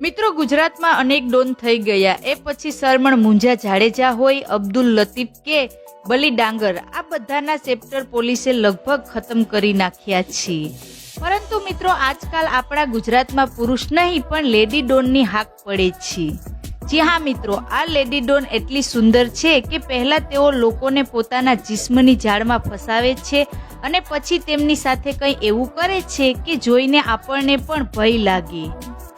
મિત્રો, ગુજરાતમાં અનેક ડોન થઈ ગયા. એ પછી સરમણ મુંજા જાડેજા હોય, અબ્દુલ લતીફ કે બલી ડાંગર. આ બધાના ચેપ્ટર પોલીસે લગભગ ખતમ કરી નાખ્યા છે પરંતુ મિત્રો, આજકાલ આપણા ગુજરાતમાં પુરુષ નહીં, પણ લેડી ડોનની હાક પડે છે. જી હા મિત્રો, આ લેડી ડોન એટલી સુંદર છે કે પહેલા તેઓ લોકોને પોતાના જિસ્મની જાળમાં ફસાવે છે અને પછી તેમની સાથે કંઈ એવું કરે છે કે જોઈને આપણને પણ ભય લાગે.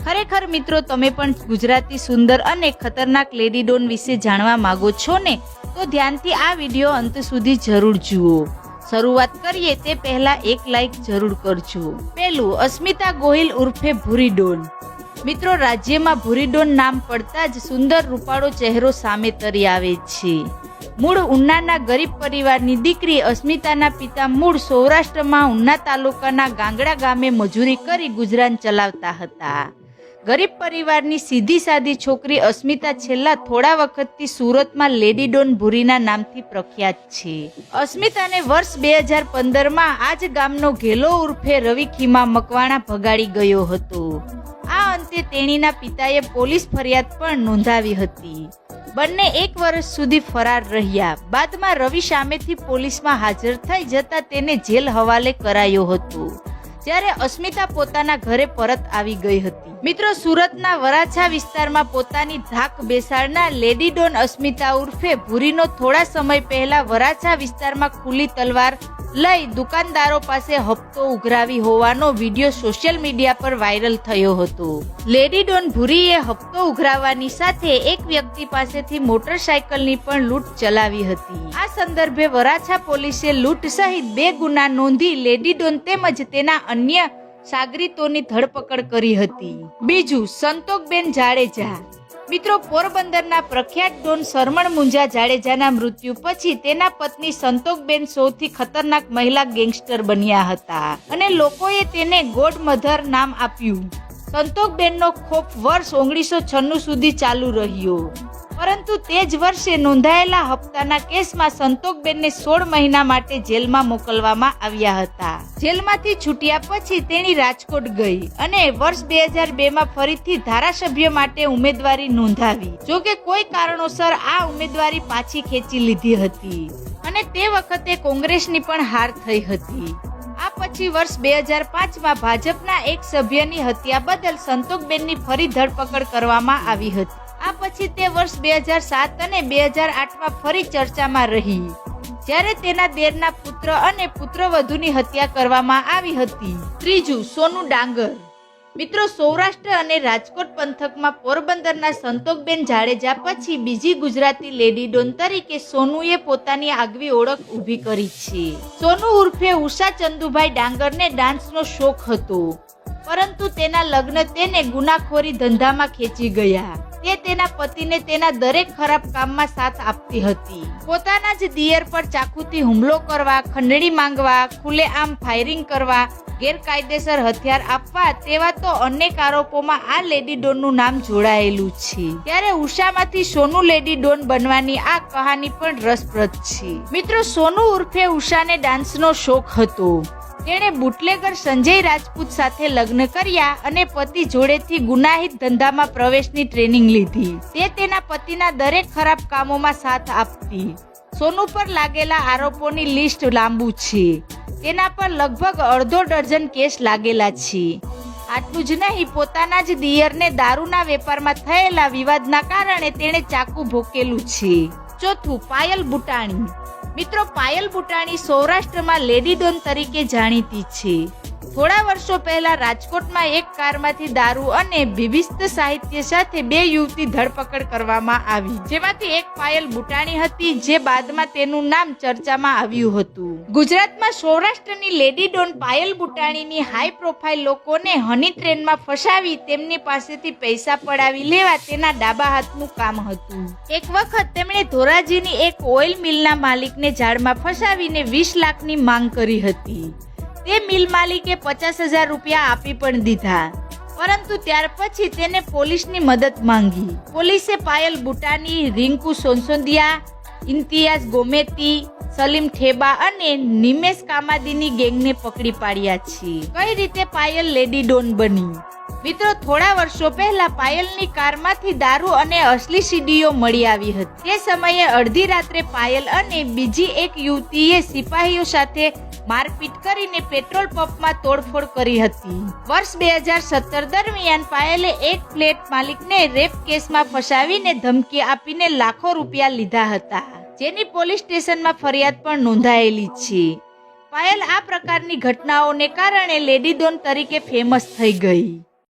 ખરેખર મિત્રો, તમે પણ ગુજરાતી સુંદર અને ખતરનાક લેડી ડોન વિશે જાણવા માંગો છો ને, તો ધ્યાનથી આ વીડિયો અંત સુધી જરૂર જુઓ. શરૂઆત કરીએ તે પહેલા એક લાઈક જરૂર કરજો. પહેલું, અસ્મિતા ગોહિલ ઉર્ફે ભૂરી ડોન. મિત્રો, રાજ્યમાં ભૂરીડોન નામ પડતા જ સુંદર રૂપાળો ચહેરો સામે તરી આવે છે. મૂળ ઉનાના ગરીબ પરિવારની દીકરી અસ્મિતાના પિતા મૂળ સૌરાષ્ટ્રમાં ઉના તાલુકાના ગાંગડા ગામે મજૂરી કરી ગુજરાન ચલાવતા હતા. ગરીબ પરિવારની સીધી સાદી છોકરી અસ્મિતા છેલ્લા થોડા વખતથી સુરતમાં લેડી ડોન ભૂરીના નામથી પ્રખ્યાત છે. અસ્મિતાને વર્ષ બે હજાર પંદરમાં આ જ ગામનો ઘેલો ઉર્ફે રવિ ખીમા મકવાણા ભગાડી ગયો હતો. આ અંતે તેણીના પિતાએ પોલીસ ફરિયાદ પણ નોંધાવી હતી. બંને એક વર્ષ સુધી ફરાર રહ્યા. બાદમાં રવિ સામેથી પોલીસમાં હાજર થઈ જતા તેને જેલ હવાલે કરાયો હતો. જ્યારે અસ્મિતા પોતાના ઘરે પરત આવી ગઈ હતી. મિત્રો, સુરતના વરાછા વિસ્તારમાં પોતાની ધાક બેસાડનાર લેડી ડોન અસ્મિતા ઉર્ફે ભૂરીનો થોડા સમય પહેલા વરાછા વિસ્તારમાં ખુલ્લી તલવાર લઈ દુકાનદારો પાસે હપ્તો ઉઘરાવી હોવાનો વીડિયો સોશિયલ મીડિયા પર વાયરલ થયો હતો. લેડી ડોન ભૂરીએ હપ્તો ઉઘરાવવાની સાથે એક વ્યક્તિ પાસેથી મોટરસાયકલની પણ લૂંટ ચલાવી હતી. આ સંદર્ભે વરાછા પોલીસે લૂંટ સહિત બે ગુના નોંધી લેડી ડોન તેમજ તેના અન્ય સાગરીતોની ધરપકડ કરી હતી. બીજું સંતોકબેન જાડેજા. મિત્રો, પોરબંદરના પ્રખ્યાત ડોન શરમણ મુંજા જાડેજાના મૃત્યુ પછી તેના પત્ની સંતોકબેન સૌથી ખતરનાક મહિલા ગેંગસ્ટર બન્યા હતા અને લોકોએ તેને ગોડ મધર નામ આપ્યું. સંતોકબેનનો ખોફ વર્ષ ઓગણીસો છન્નું સુધી ચાલુ રહ્યો. પરંતુ તે જ વર્ષે નોંધાયેલા હપ્તાના કેસમાં સંતોકબેનને સોળ મહિના માટે જેલમાં મોકલવામાં આવ્યા હતા. જેલમાંથી છૂટ્યા પછી તેણી રાજકોટ ગઈ અને વર્ષ બે હજાર બે માં ફરીથી ધારાસભ્ય માટે ઉમેદવારી નોંધાવી. જોકે કોઈ કારણોસર આ ઉમેદવારી પાછી ખેંચી લીધી હતી અને તે વખતે કોંગ્રેસની પણ હાર થઈ હતી. આ પછી વર્ષ બે હજાર પાંચમાં ભાજપના એક સભ્યની હત્યા બદલ સંતોકબેનની ફરી ધરપકડ કરવામાં આવી હતી. આ પછી તે વર્ષ બે હજાર સાત અને બે હજાર આઠમાં ફરી ચર્ચામાં રહી, જ્યારે તેના દેરના પુત્ર અને પુત્રવધુની હત્યા કરવામાં આવી હતી. ત્રીજું, સોનું ડાંગર. મિત્રો, સૌરાષ્ટ્ર અને રાજકોટ પંથકમાં પોરબંદરના સંતોકબેન જાડેજા પછી બીજી ગુજરાતી લેડી ડોન તરીકે સોનુએ પોતાની આગવી ઓળખ ઊભી કરી છે. સોનુ ઉર્ફે ઉષા ચંદુભાઈ ડાંગરને ડાન્સનો શોખ હતો, પરંતુ તેના લગ્ન તેને ગુનાખોરી ધંધામાં ખેંચી ગયા. તે તેના પતિને તેના દરેક ખરાબ કામમાં સાથ આપતી હતી. પોતાના જ દિયર પર ચાકુથી હુમલો કરવા, ખંડણી માંગવા ખુલ્લેઆમ ફાયરિંગ કરવા, ગેરકાયદેસર હથિયાર આપવા તેવા તો અનેક આરોપોમાં આ લેડી ડોનનું નામ જોડાયેલું છે. ત્યારે ઉષામાંથી સોનુ લેડી ડોન બનવાની આ કહાની પણ રસપ્રદ છે. મિત્રો, સોનુ ઉર્ફે ઉષાને ડાન્સનો શોખ હતો. તેણે બુટલેગર સંજય રાજપૂત સાથે લગ્ન કર્યા અને પતિ જોડેથી ગુનાહિત ધંધામાં પ્રવેશની ટ્રેનિંગ લીધી. તે તેના પતિના દરેક ખરાબ કામોમાં સાથ આપતી. સોનુ પર લાગેલા આરોપોની લિસ્ટ લાંબુ છે. તેના પર લગભગ અડધો ડઝન કેસ લાગેલા છે. આટલું જ નહીં, પોતાના જ દિયરને દારૂના વેપારમાં થયેલા વિવાદના કારણે તેણે ચાકુ ભોકેલું છે. ચોથું, પાયલ બુટાણી. મિત્રો પાયલ બુટાણી સૌરાષ્ટ્રમાં લેડી ડોન તરીકે જાણીતી છે. થોડા વર્ષો પહેલા રાજકોટમાં એક કારમાંથી દારૂ અને વિભિસ્ત સાહિત્ય સાથે બે યુવતી ધરપકડ કરવામાં આવી. જેમાંથી એક પાયલ બુટાણી હતી, જે બાદમાં તેનું નામ ચર્ચામાં આવ્યું હતું. ગુજરાતમાં સૌરાષ્ટ્રની લેડી ડોન પાયલ બુટાણીની હાઈ પ્રોફાઇલ લોકોને હની ટ્રેનમાં ફસાવી તેમની પાસેથી પૈસા પડાવી લેવા તેના ડાબા હાથનું કામ હતું. એક વખત તેમણે ધોરાજીની એક ઓઇલ મિલના માલિકને ઝાડમાં ફસાવીને વીસ લાખની માંગ કરી હતી. તે મિલ માલિકે પચાસ હજાર રૂપિયા આપી પણ દીધા. પરંતુ ત્યાર પછી તેને પોલીસની મદદ માંગી. પોલીસે પાયલ બુટાની, રિંકુ સોનસોંદિયા ઇમ્તિયાઝ ગોમેતી, સલીમ ઠેબા અને નિમેશ કામાદીની ગેંગને પકડી પાડ્યા છે. કઈ રીતે પાયલ લેડી ડોન બની? મિત્રો, થોડા વર્ષો પહેલા પાયલની કારમાંથી દારૂ અને અસલી સીડીઓ મળી આવી હતી. તે સમયે અડધી રાત્રે પાયલ અને બીજી એક યુવતીએ સિપાહીઓ સાથે મારપીટ કરીને પેટ્રોલ પંપમાં તોડફોડ કરી હતી. વર્ષ બે હજાર સત્તર દરમિયાન પાયલે એક ફ્લેટ માલિકને રેપ કેસમાં ફસાવીને ધમકી આપીને લાખો રૂપિયા લીધા હતા. જેની પોલીસ સ્ટેશનમાં ફરિયાદ પણ નોંધાયેલી છે. પાયલ આ પ્રકારની ઘટનાઓને કારણે લેડી ડોન તરીકે ફેમસ થઈ ગઈ.